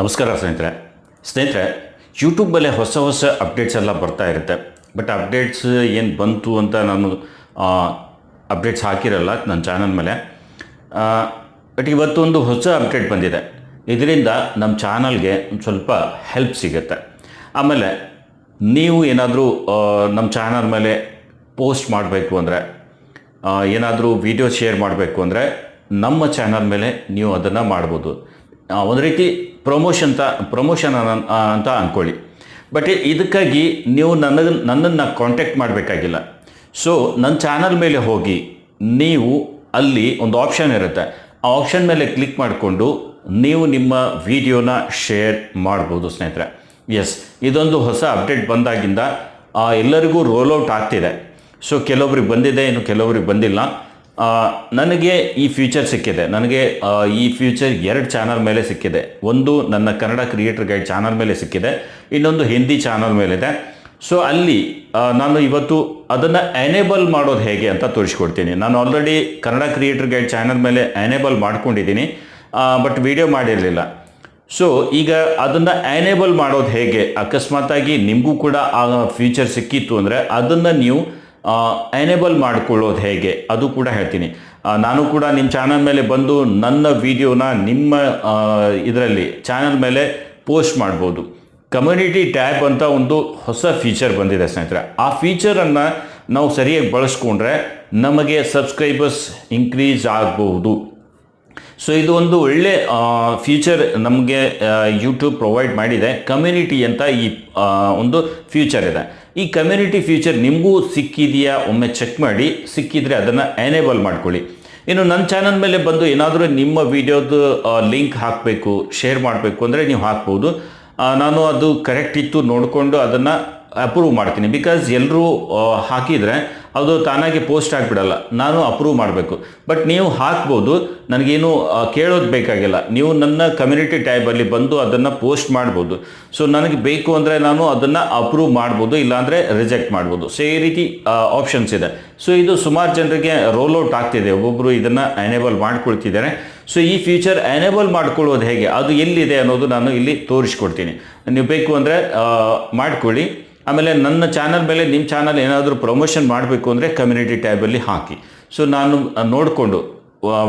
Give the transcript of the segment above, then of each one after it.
ನಮಸ್ಕಾರ ಸ್ನೇಹಿತರೆ. ಸ್ನೇಹಿತರೆ ಯೂಟ್ಯೂಬಲ್ಲೇ ಹೊಸ ಹೊಸ ಅಪ್ಡೇಟ್ಸ್ ಎಲ್ಲ ಬರ್ತಾ ಇರುತ್ತೆ. ಬಟ್ ಅಪ್ಡೇಟ್ಸ್ ಏನು ಬಂತು ಅಂತ ನಾನು ಅಪ್ಡೇಟ್ಸ್ ಹಾಕಿರಲ್ಲ ನನ್ನ ಚಾನಲ್ ಮೇಲೆ. ಬಟ್ ಇವತ್ತೊಂದು ಹೊಸ ಅಪ್ಡೇಟ್ ಬಂದಿದೆ. ಇದರಿಂದ ನಮ್ಮ ಚಾನಲ್ಗೆ ಸ್ವಲ್ಪ ಹೆಲ್ಪ್ ಸಿಗುತ್ತೆ. ಆಮೇಲೆ ನೀವು ಏನಾದರೂ ನಮ್ಮ ಚಾನಲ್ ಮೇಲೆ ಪೋಸ್ಟ್ ಮಾಡಬೇಕು ಅಂದರೆ ಏನಾದರೂ ವಿಡಿಯೋ ಶೇರ್ ಮಾಡಬೇಕು ಅಂದರೆ, ನಮ್ಮ ಚಾನಲ್ ಮೇಲೆ ನೀವು ಅದನ್ನು ಮಾಡ್ಬೋದು. ಒಂದು ರೀತಿ ಪ್ರಮೋಷನ್ ಅಂತ ಪ್ರಮೋಷನ್ ಅಂತ ಅಂದ್ಕೊಳ್ಳಿ ಬಟ್ ಇದಕ್ಕಾಗಿ ನೀವು ನನ್ನ ನನ್ನನ್ನು ಕಾಂಟ್ಯಾಕ್ಟ್ ಮಾಡಬೇಕಾಗಿಲ್ಲ. ಸೊ ನನ್ನ ಚಾನಲ್ ಮೇಲೆ ಹೋಗಿ ನೀವು ಅಲ್ಲಿ ಒಂದು ಆಪ್ಷನ್ ಇರುತ್ತೆ. ಆ ಆಪ್ಷನ್ ಮೇಲೆ ಕ್ಲಿಕ್ ಮಾಡಿಕೊಂಡು ನೀವು ನಿಮ್ಮ ವಿಡಿಯೋನ ಶೇರ್ ಮಾಡ್ಬೋದು, ಸ್ನೇಹಿತರೆ. ಎಸ್ ಇದೊಂದು ಹೊಸ ಅಪ್ಡೇಟ್ ಬಂದಾಗಿಂದ ಎಲ್ಲರಿಗೂ ರೋಲ್ ಔಟ್ ಆಗ್ತಿದೆ. ಸೊ ಕೆಲವೊಬ್ರಿಗೆ ಬಂದಿದೆ, ಇನ್ನು ಕೆಲವೊಬ್ರಿಗೆ ಬಂದಿಲ್ಲ. ನನಗೆ ಈ ಫ್ಯೂಚರ್ ಸಿಕ್ಕಿದೆ. ನನಗೆ ಈ ಫ್ಯೂಚರ್ ಎರಡು ಚಾನಲ್ ಮೇಲೆ ಸಿಕ್ಕಿದೆ. ಒಂದು ನನ್ನ ಕನ್ನಡ ಕ್ರಿಯೇಟರ್ ಗೈಡ್ ಚಾನಲ್ ಮೇಲೆ ಸಿಕ್ಕಿದೆ. ಇನ್ನೊಂದು ಹಿಂದಿ ಚಾನಲ್ ಮೇಲಿದೆ. ಸೊ ಅಲ್ಲಿ ನಾನು ಇವತ್ತು ಅದನ್ನು ಎನೇಬಲ್ ಮಾಡೋದು ಹೇಗೆ ಅಂತ ತೋರಿಸ್ಕೊಡ್ತೀನಿ. ನಾನು already Kannada creator guide channel ಮೇಲೆ ಎನೇಬಲ್ ಮಾಡ್ಕೊಂಡಿದ್ದೀನಿ. ಬಟ್ ವಿಡಿಯೋ ಮಾಡಿರಲಿಲ್ಲ. ಸೊ ಈಗ ಅದನ್ನು ಎನೇಬಲ್ ಮಾಡೋದು ಹೇಗೆ? ಅಕಸ್ಮಾತಾಗಿ ನಿಮಗೂ ಕೂಡ ಆ ಫ್ಯೂಚರ್ ಸಿಕ್ಕಿತ್ತು ಅಂದರೆ ಅದನ್ನು ನೀವು ಎನೇಬಲ್ ಮಾಡ್ಕೊಳ್ಳೋದು ಹೇಗೆ? ಅದು ಕೂಡ ಹೇಳ್ತೀನಿ. ನಾನು ಕೂಡ ನಿಮ್ಮ ಚಾನಲ್ ಮೇಲೆ ಬಂದು ನನ್ನ ವಿಡಿಯೋನ ನಿಮ್ಮ ಇದರಲ್ಲಿ ಚಾನಲ್ ಮೇಲೆ ಪೋಸ್ಟ್ ಮಾಡ್ಬೋದು. ಕಮ್ಯುನಿಟಿ ಟ್ಯಾಬ್ ಅಂತ ಒಂದು ಹೊಸ ಫೀಚರ್ ಬಂದಿದೆ ಸ್ನೇಹಿತರೆ. ಆ ಫೀಚರನ್ನು ನಾವು ಸರಿಯಾಗಿ ಬಳಸ್ಕೊಂಡ್ರೆ ನಮಗೆ ಸಬ್ಸ್ಕ್ರೈಬರ್ಸ್ ಇನ್ಕ್ರೀಸ್ ಆಗಬಹುದು. ಸೊ ಇದು ಒಂದು ಒಳ್ಳೆ ಫ್ಯೂಚರ್ ನಮಗೆ ಯೂಟ್ಯೂಬ್ ಪ್ರೊವೈಡ್ ಮಾಡಿದೆ. ಕಮ್ಯುನಿಟಿ ಅಂತ ಈ ಒಂದು ಫ್ಯೂಚರ್ ಇದೆ. ಈ ಕಮ್ಯುನಿಟಿ ಫ್ಯೂಚರ್ ನಿಮಗೂ ಸಿಕ್ಕಿದೆಯಾ ಒಮ್ಮೆ ಚೆಕ್ ಮಾಡಿ. ಸಿಕ್ಕಿದ್ರೆ ಅದನ್ನು ಎನೇಬಲ್ ಮಾಡ್ಕೊಳ್ಳಿ. ಇನ್ನು ನನ್ನ ಚಾನಲ್ ಮೇಲೆ ಬಂದು ಏನಾದರೂ ನಿಮ್ಮ ವಿಡಿಯೋದು ಲಿಂಕ್ ಹಾಕಬೇಕು ಶೇರ್ ಮಾಡಬೇಕು ಅಂದರೆ ನೀವು ಹಾಕ್ಬೋದು. ನಾನು ಅದು ಕರೆಕ್ಟ್ ಇತ್ತು ನೋಡಿಕೊಂಡು ಅದನ್ನು ಅಪ್ರೂವ್ ಮಾಡ್ತೀನಿ. ಬಿಕಾಸ್ ಎಲ್ಲರೂ ಹಾಕಿದರೆ ಅದು ತಾನಾಗಿ ಪೋಸ್ಟ್ ಆಗಿಬಿಡಲ್ಲ. ನಾನು ಅಪ್ರೂವ್ ಮಾಡಬೇಕು. ಬಟ್ ನೀವು ಹಾಕ್ಬೋದು. ನನಗೇನು ಕೇಳೋದು ಬೇಕಾಗಿಲ್ಲ. ನೀವು ನನ್ನ ಕಮ್ಯುನಿಟಿ ಟ್ಯಾಬಲ್ಲಿ ಬಂದು ಅದನ್ನು ಪೋಸ್ಟ್ ಮಾಡ್ಬೋದು. ಸೊ, ನನಗೆ ಬೇಕು ಅಂದರೆ ನಾನು ಅದನ್ನು ಅಪ್ರೂವ್ ಮಾಡ್ಬೋದು, ಇಲ್ಲಾಂದರೆ ರಿಜೆಕ್ಟ್ ಮಾಡ್ಬೋದು. ಸೊ, ಈ ರೀತಿ ಆಪ್ಷನ್ಸ್ ಇದೆ. ಸೊ, ಇದು ಸುಮಾರು ಜನರಿಗೆ ರೋಲ್ ಔಟ್ ಆಗ್ತಿದೆ. ಒಬ್ಬೊಬ್ಬರು ಇದನ್ನು ಎನೇಬಲ್ ಮಾಡ್ಕೊಳ್ತಿದ್ದಾರೆ. ಸೊ, ಈ ಫ್ಯೂಚರ್ ಎನೇಬಲ್ ಮಾಡ್ಕೊಳ್ಳೋದು ಹೇಗೆ? ಅದು ಎಲ್ಲಿದೆ ಅನ್ನೋದು ನಾನು ಇಲ್ಲಿ ತೋರಿಸ್ಕೊಡ್ತೀನಿ. ನೀವು ಬೇಕು ಅಂದರೆ ಮಾಡ್ಕೊಳ್ಳಿ. ಆಮೇಲೆ ನನ್ನ ಚಾನಲ್ ಮೇಲೆ ನಿಮ್ಮ ಚಾನಲ್ ಏನಾದರೂ ಪ್ರಮೋಷನ್ ಮಾಡಬೇಕು ಅಂದರೆ ಕಮ್ಯುನಿಟಿ ಟ್ಯಾಬಲ್ಲಿ ಹಾಕಿ. ಸೊ ನಾನು ನೋಡಿಕೊಂಡು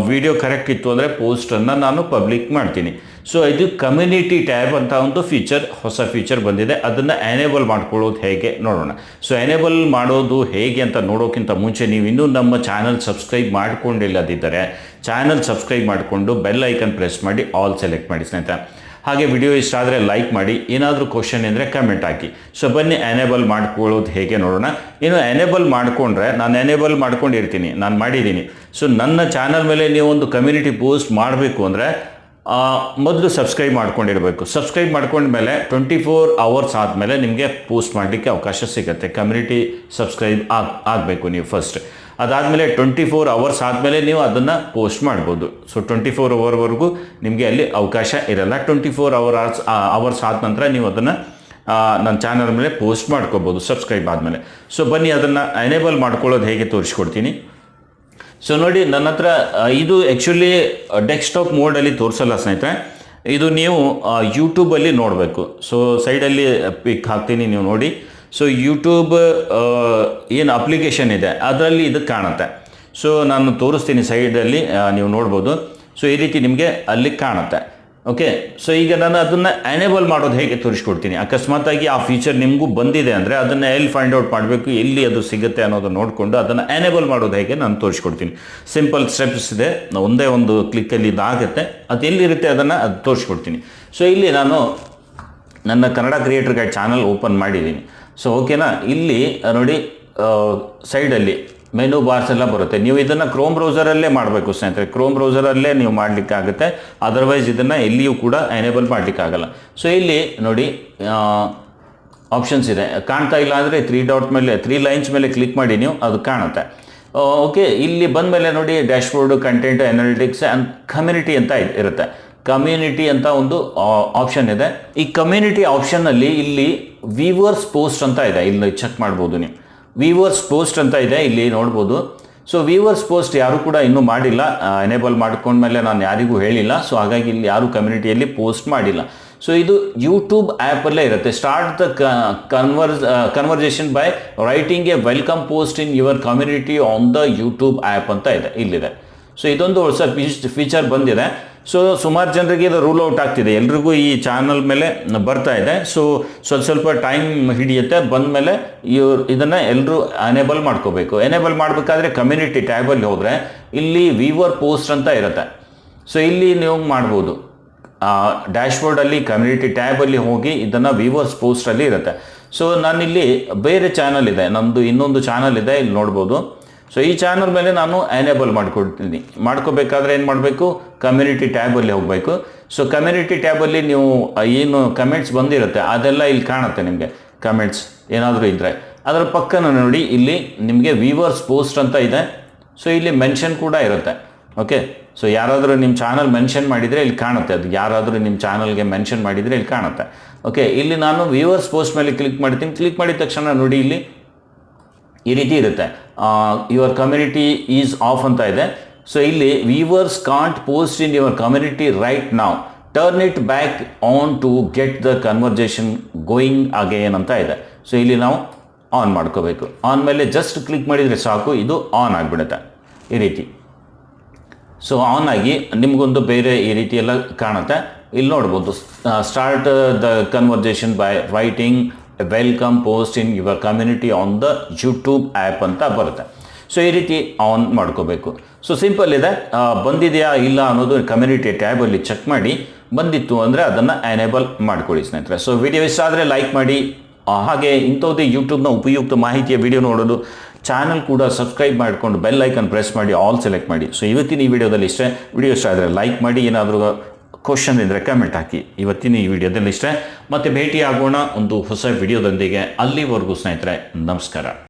ವಿಡಿಯೋ ಕರೆಕ್ಟ್ ಇತ್ತು ಅಂದರೆ ಪೋಸ್ಟನ್ನು ನಾನು ಪಬ್ಲಿಕ್ ಮಾಡ್ತೀನಿ. ಸೊ ಇದು ಕಮ್ಯುನಿಟಿ ಟ್ಯಾಬ್ ಅಂತ ಒಂದು ಫೀಚರ್ ಹೊಸ ಫೀಚರ್ ಬಂದಿದೆ. ಅದನ್ನು ಎನೇಬಲ್ ಮಾಡ್ಕೊಳ್ಳೋದು ಹೇಗೆ ನೋಡೋಣ. ಸೊ ಎನೇಬಲ್ ಮಾಡೋದು ಹೇಗೆ ಅಂತ ನೋಡೋಕ್ಕಿಂತ ಮುಂಚೆ ನೀವು ಇನ್ನೂ ನಮ್ಮ ಚಾನಲ್ ಸಬ್ಸ್ಕ್ರೈಬ್ ಮಾಡಿಕೊಂಡಿಲ್ಲದಿದ್ದರೆ ಚಾನಲ್ ಸಬ್ಸ್ಕ್ರೈಬ್ ಮಾಡಿಕೊಂಡು ಬೆಲ್ ಐಕನ್ ಪ್ರೆಸ್ ಮಾಡಿ ಆಲ್ ಸೆಲೆಕ್ಟ್ ಮಾಡಿ ಸ್ನೇಹಿತರೆ. ಹಾಗೆ ವಿಡಿಯೋ ಇಷ್ಟ ಆದರೆ ಲೈಕ್ ಮಾಡಿ. ಏನಾದರೂ ಕ್ವಶನ್ ಇದ್ದರೆ ಕಮೆಂಟ್ ಹಾಕಿ. ಸೊ ಬನ್ನಿ ಎನೇಬಲ್ ಮಾಡ್ಕೊಳ್ಳೋದು ಹೇಗೆ ನೋಡೋಣ. ಇನ್ನು ಎನೇಬಲ್ ಮಾಡಿಕೊಂಡ್ರೆ ನಾನು ಎನೇಬಲ್ ಮಾಡ್ಕೊಂಡಿರ್ತೀನಿ. ನಾನು ಮಾಡಿದ್ದೀನಿ. ಸೊ ನನ್ನ ಚಾನಲ್ ಮೇಲೆ ನೀವು ಒಂದು ಕಮ್ಯುನಿಟಿ ಪೋಸ್ಟ್ ಮಾಡಬೇಕು ಅಂದರೆ ಮೊದಲು ಸಬ್ಸ್ಕ್ರೈಬ್ ಮಾಡ್ಕೊಂಡಿರಬೇಕು. ಸಬ್ಸ್ಕ್ರೈಬ್ ಮಾಡ್ಕೊಂಡ್ಮೇಲೆ ಟ್ವೆಂಟಿ ಫೋರ್ ಅವರ್ಸ್ ಆದಮೇಲೆ ನಿಮಗೆ ಪೋಸ್ಟ್ ಮಾಡಲಿಕ್ಕೆ ಅವಕಾಶ ಸಿಗುತ್ತೆ. ಕಮ್ಯುನಿಟಿ ಸಬ್ಸ್ಕ್ರೈಬ್ ಆಗ, ಆಗಬೇಕು ನೀವು ಫಸ್ಟ್ ಅದಾದಮೇಲೆ ಟ್ವೆಂಟಿ ಫೋರ್ ಅವರ್ಸ್ ಆದಮೇಲೆ ನೀವು ಅದನ್ನು ಪೋಸ್ಟ್ ಮಾಡ್ಬೋದು. ಸೊ ಟ್ವೆಂಟಿ ಫೋರ್ ಅವರ್ವರೆಗೂ ನಿಮಗೆ ಅಲ್ಲಿ ಅವಕಾಶ ಇರಲ್ಲ. ಟ್ವೆಂಟಿ ಫೋರ್ ಅವರ್ಸ್ ಅವರ್ಸ್ ಆದ ನಂತರ ನೀವು ಅದನ್ನು ನನ್ನ ಚಾನಲ್ ಮೇಲೆ ಪೋಸ್ಟ್ ಮಾಡ್ಕೋಬೋದು ಸಬ್ಸ್ಕ್ರೈಬ್ ಆದಮೇಲೆ. ಸೊ ಬನ್ನಿ ಅದನ್ನು ಎನೇಬಲ್ ಮಾಡ್ಕೊಳ್ಳೋದು ಹೇಗೆ ತೋರಿಸ್ಕೊಡ್ತೀನಿ. ಸೊ ನೋಡಿ ನನ್ನ ಹತ್ರ ಇದು ಆ್ಯಕ್ಚುಲಿ ಡೆಸ್ಕ್ಟಾಪ್ ಮೋಡಲ್ಲಿ ತೋರಿಸಲ್ಲ ಸ್ನೇಹಿತರೆ. ಇದು ನೀವು ಯೂಟ್ಯೂಬಲ್ಲಿ ನೋಡಬೇಕು. ಸೊ ಸೈಡಲ್ಲಿ ಪಿಕ್ ಹಾಕ್ತೀನಿ ನೀವು ನೋಡಿ. ಸೊ ಯೂಟ್ಯೂಬ್ ಏನು ಅಪ್ಲಿಕೇಶನ್ ಇದೆ, ಅದರಲ್ಲಿ ಇದು ಕಾಣುತ್ತೆ. ಸೊ ನಾನು ತೋರಿಸ್ತೀನಿ ಸೈಡಲ್ಲಿ ನೀವು ನೋಡ್ಬೋದು. ಸೊ ಈ ರೀತಿ ನಿಮಗೆ ಅಲ್ಲಿ ಕಾಣುತ್ತೆ. ಓಕೆ ಸೊ ಈಗ ನಾನು ಅದನ್ನು ಎನೇಬಲ್ ಮಾಡೋದು ಹೇಗೆ ತೋರಿಸ್ಕೊಡ್ತೀನಿ? ಅಕಸ್ಮಾತಾಗಿ ಆ ಫೀಚರ್ ನಿಮಗೂ ಬಂದಿದೆ ಅಂದರೆ ಅದನ್ನು ಎಲ್ಲಿ ಫೈಂಡ್ ಔಟ್ ಮಾಡಬೇಕು, ಎಲ್ಲಿ ಅದು ಸಿಗುತ್ತೆ ಅನ್ನೋದು ನೋಡಿಕೊಂಡು ಅದನ್ನು ಎನೇಬಲ್ ಮಾಡೋದು ಹೇಗೆ ನಾನು ತೋರಿಸ್ಕೊಡ್ತೀನಿ. ಸಿಂಪಲ್ ಸ್ಟೆಪ್ಸ್ ಇದೆ. ಒಂದೇ ಒಂದು ಕ್ಲಿಕ್ಕಲ್ಲಿ ಇದಾಗುತ್ತೆ. ಅದು ಎಲ್ಲಿರುತ್ತೆ ಅದನ್ನು ಅದು ತೋರಿಸ್ಕೊಡ್ತೀನಿ. ಸೊ ಇಲ್ಲಿ ನಾನು ನನ್ನ Kannada creator guide channel open ಮಾಡಿದ್ದೀನಿ. ಸೊ ಓಕೆನಾ ಇಲ್ಲಿ ನೋಡಿ ಸೈಡಲ್ಲಿ ಮೆನು ಬಾರ್ಸ್ ಎಲ್ಲ ಬರುತ್ತೆ. ನೀವು ಇದನ್ನು ಕ್ರೋಮ್ ಬ್ರೌಸರಲ್ಲೇ ಮಾಡಬೇಕು ಸ್ನೇಹಿತರೆ. ಕ್ರೋಮ್ ಬ್ರೌಸರಲ್ಲೇ ನೀವು ಮಾಡಲಿಕ್ಕಾಗುತ್ತೆ. ಅದರ್ವೈಸ್ ಇದನ್ನು ಎಲ್ಲಿಯೂ ಕೂಡ ಎನೇಬಲ್ ಮಾಡಲಿಕ್ಕಾಗಲ್ಲ. ಸೊ ಇಲ್ಲಿ ನೋಡಿ ಆಪ್ಷನ್ಸ್ ಇದೆ. ಕಾಣ್ತಾ ಇಲ್ಲ ಅಂದರೆ ತ್ರೀ ಡಾಟ್ ಮೇಲೆ ತ್ರೀ ಲೈನ್ಸ್ ಮೇಲೆ ಕ್ಲಿಕ್ ಮಾಡಿ ನೀವು ಅದು ಕಾಣುತ್ತೆ. ಓಕೆ ಇಲ್ಲಿ ಬಂದ ಮೇಲೆ ನೋಡಿ dashboard content analytics and community ಅಂತ ಇರುತ್ತೆ. ಕಮ್ಯುನಿಟಿ ಅಂತ ಒಂದು ಆಪ್ಷನ್ ಇದೆ. ಈ ಕಮ್ಯುನಿಟಿ ಆಪ್ಷನ್ನಲ್ಲಿ ಇಲ್ಲಿ ವಿವರ್ಸ್ ಪೋಸ್ಟ್ ಅಂತ ಇದೆ. ಇಲ್ಲಿ ಚೆಕ್ ಮಾಡ್ಬೋದು ನೀವು. ವಿವರ್ಸ್ ಪೋಸ್ಟ್ ಅಂತ ಇದೆ. ಇಲ್ಲಿ ನೋಡ್ಬೋದು. ಸೊ ವಿವರ್ಸ್ ಪೋಸ್ಟ್ ಯಾರು ಕೂಡ ಇನ್ನೂ ಮಾಡಿಲ್ಲ. ಎನೇಬಲ್ ಮಾಡ್ಕೊಂಡ್ಮೇಲೆ ನಾನು ಯಾರಿಗೂ ಹೇಳಿಲ್ಲ. ಸೊ ಹಾಗಾಗಿ ಇಲ್ಲಿ ಯಾರು ಕಮ್ಯುನಿಟಿಯಲ್ಲಿ ಪೋಸ್ಟ್ ಮಾಡಿಲ್ಲ. ಸೊ ಇದು ಯೂಟ್ಯೂಬ್ ಆ್ಯಪಲ್ಲೇ ಇರುತ್ತೆ. Start the converse conversation by writing a welcome post in your community on the YouTube app ಅಂತ ಇದೆ. ಇಲ್ಲಿದೆ. ಸೊ ಇದೊಂದು ಹೊಸ ಫೀಚರ್ ಬಂದಿದೆ. ಸೊ ಸುಮಾರು ಜನರಿಗೆ ಇದು ರೂಲ್ ಔಟ್ ಆಗ್ತಿದೆ. ಎಲ್ರಿಗೂ ಈ ಚಾನಲ್ ಮೇಲೆ ಬರ್ತಾ ಇದೆ. ಸೊ ಸ್ವಲ್ಪ ಸ್ವಲ್ಪ ಟೈಮ್ ಹಿಡಿಯುತ್ತೆ. ಬಂದಮೇಲೆ ಇವ್ರು ಇದನ್ನು ಎಲ್ಲರೂ ಎನೇಬಲ್ ಮಾಡ್ಕೋಬೇಕು. ಎನೇಬಲ್ ಮಾಡಬೇಕಾದ್ರೆ ಕಮ್ಯುನಿಟಿ ಟ್ಯಾಬಲ್ಲಿ ಹೋದರೆ ಇಲ್ಲಿ ವಿವರ್ ಪೋಸ್ಟ್ ಅಂತ ಇರುತ್ತೆ. ಸೊ ಇಲ್ಲಿ ನೀವು ಮಾಡ್ಬೋದು. ಡ್ಯಾಶ್ಬೋರ್ಡಲ್ಲಿ ಕಮ್ಯುನಿಟಿ ಟ್ಯಾಬಲ್ಲಿ ಹೋಗಿ ಇದನ್ನು ವಿವರ್ಸ್ ಪೋಸ್ಟಲ್ಲಿ ಇರುತ್ತೆ. ಸೊ ನಾನಿಲ್ಲಿ ಬೇರೆ ಚಾನಲ್ ಇದೆ. ನಮ್ಮದು ಇನ್ನೊಂದು ಚಾನಲ್ ಇದೆ. ಇಲ್ಲಿ ನೋಡ್ಬೋದು. ಸೊ ಈ ಚಾನಲ್ ಮೇಲೆ ನಾನು ಎನೇಬಲ್ ಮಾಡ್ಕೊಡ್ತೀನಿ ಮಾಡ್ಕೋಬೇಕಾದ್ರೆ ಏನು ಮಾಡಬೇಕು? ಕಮ್ಯುನಿಟಿ ಟ್ಯಾಬಲ್ಲಿ ಹೋಗಬೇಕು. ಸೊ ಕಮ್ಯುನಿಟಿ ಟ್ಯಾಬಲ್ಲಿ ನೀವು ಏನು ಕಮೆಂಟ್ಸ್ ಬಂದಿರುತ್ತೆ, ಅದೆಲ್ಲ ಇಲ್ಲಿ ಕಾಣುತ್ತೆ ನಿಮಗೆ. ಕಮೆಂಟ್ಸ್ ಏನಾದರೂ ಇದ್ದರೆ ಅದರ ಪಕ್ಕನ ನೋಡಿ, ಇಲ್ಲಿ ನಿಮಗೆ ವೀವರ್ಸ್ ಪೋಸ್ಟ್ ಅಂತ ಇದೆ. ಸೊ ಇಲ್ಲಿ ಮೆನ್ಷನ್ ಕೂಡ ಇರುತ್ತೆ. ಓಕೆ ಸೊ ಯಾರಾದರೂ ನಿಮ್ಮ ಚಾನಲ್ ಮೆನ್ಷನ್ ಮಾಡಿದರೆ ಇಲ್ಲಿ ಕಾಣುತ್ತೆ. ಅದು ಯಾರಾದರೂ ನಿಮ್ಮ ಚಾನಲ್ಗೆ ಮೆನ್ಷನ್ ಮಾಡಿದರೆ ಇಲ್ಲಿ ಕಾಣುತ್ತೆ. ಓಕೆ ಇಲ್ಲಿ ನಾನು ವ್ಯೂವರ್ಸ್ ಪೋಸ್ಟ್ ಮೇಲೆ ಕ್ಲಿಕ್ ಮಾಡ್ತೀನಿ. ಕ್ಲಿಕ್ ಮಾಡಿದ ತಕ್ಷಣ ನೋಡಿ ಇಲ್ಲಿ ಈ ರೀತಿ ಇರುತ್ತೆ. ಯುವರ್ ಕಮ್ಯುನಿಟಿ ಈಸ್ ಆಫ್ ಅಂತ ಇದೆ. ಸೊ ಇಲ್ಲಿ viewers can't post in your community right now turn it back on to get the conversation going again ಅಂತ ಇದೆ. ಸೊ ಇಲ್ಲಿ ನಾವು ಆನ್ ಮಾಡ್ಕೋಬೇಕು. ಆನ್ ಮೇಲೆ ಜಸ್ಟ್ ಕ್ಲಿಕ್ ಮಾಡಿದರೆ ಸಾಕು, ಇದು ಆನ್ ಆಗಿಬಿಡುತ್ತೆ. ಈ ರೀತಿ. ಸೊ ಆನ್ ಆಗಿ ನಿಮಗೊಂದು ಬೇರೆ ಈ ರೀತಿ ಎಲ್ಲ ಕಾಣುತ್ತೆ. ಇಲ್ಲಿ ನೋಡ್ಬೋದು start the conversation by writing welcome post in your community on the YouTube app ಅಂತ ಬರುತ್ತೆ. ಸೊ ಈ ರೀತಿ ಆನ್ ಮಾಡ್ಕೋಬೇಕು. ಸೊ ಸಿಂಪಲ್ ಇದೆ. ಬಂದಿದೆಯಾ ಇಲ್ಲ ಅನ್ನೋದು ಕಮ್ಯುನಿಟಿ ಟ್ಯಾಬಲ್ಲಿ ಚೆಕ್ ಮಾಡಿ. ಬಂದಿತ್ತು ಅಂದರೆ ಅದನ್ನು ಎನೇಬಲ್ ಮಾಡ್ಕೊಳ್ಳಿ ಸ್ನೇಹಿತರೆ. ಸೊ ವಿಡಿಯೋ ಇಷ್ಟ ಆದರೆ ಲೈಕ್ ಮಾಡಿ. ಹಾಗೆ ಇಂಥದ್ದೇ ಯೂಟ್ಯೂಬ್ನ ಉಪಯುಕ್ತ ಮಾಹಿತಿಯ ವಿಡಿಯೋ ನೋಡೋದು. ಚಾನಲ್ ಕೂಡ ಸಬ್ಸ್ಕ್ರೈಬ್ ಮಾಡಿಕೊಂಡು ಬೆಲ್ ಐಕನ್ ಪ್ರೆಸ್ ಮಾಡಿ ಆಲ್ ಸೆಲೆಕ್ಟ್ ಮಾಡಿ. ಸೊ ಇವತ್ತಿನ ಈ ವಿಡಿಯೋದಲ್ಲಿ ಇಷ್ಟೇ. ವಿಡಿಯೋ ಇಷ್ಟ ಆದರೆ ಲೈಕ್ ಮಾಡಿ. ಏನಾದರೂ ಕ್ವಶನ್ ಇದ್ದರೆ ಕಮೆಂಟ್ ಹಾಕಿ. ಇವತ್ತಿನ ಈ ವಿಡಿಯೋದಲ್ಲಿ ಇಷ್ಟೇ ಮತ್ತೆ ಭೇಟಿ ಆಗೋಣ ಒಂದು ಹೊಸ ವಿಡಿಯೋದೊಂದಿಗೆ. ಅಲ್ಲಿವರೆಗೂ ಸ್ನೇಹಿತರೆ, ನಮಸ್ಕಾರ.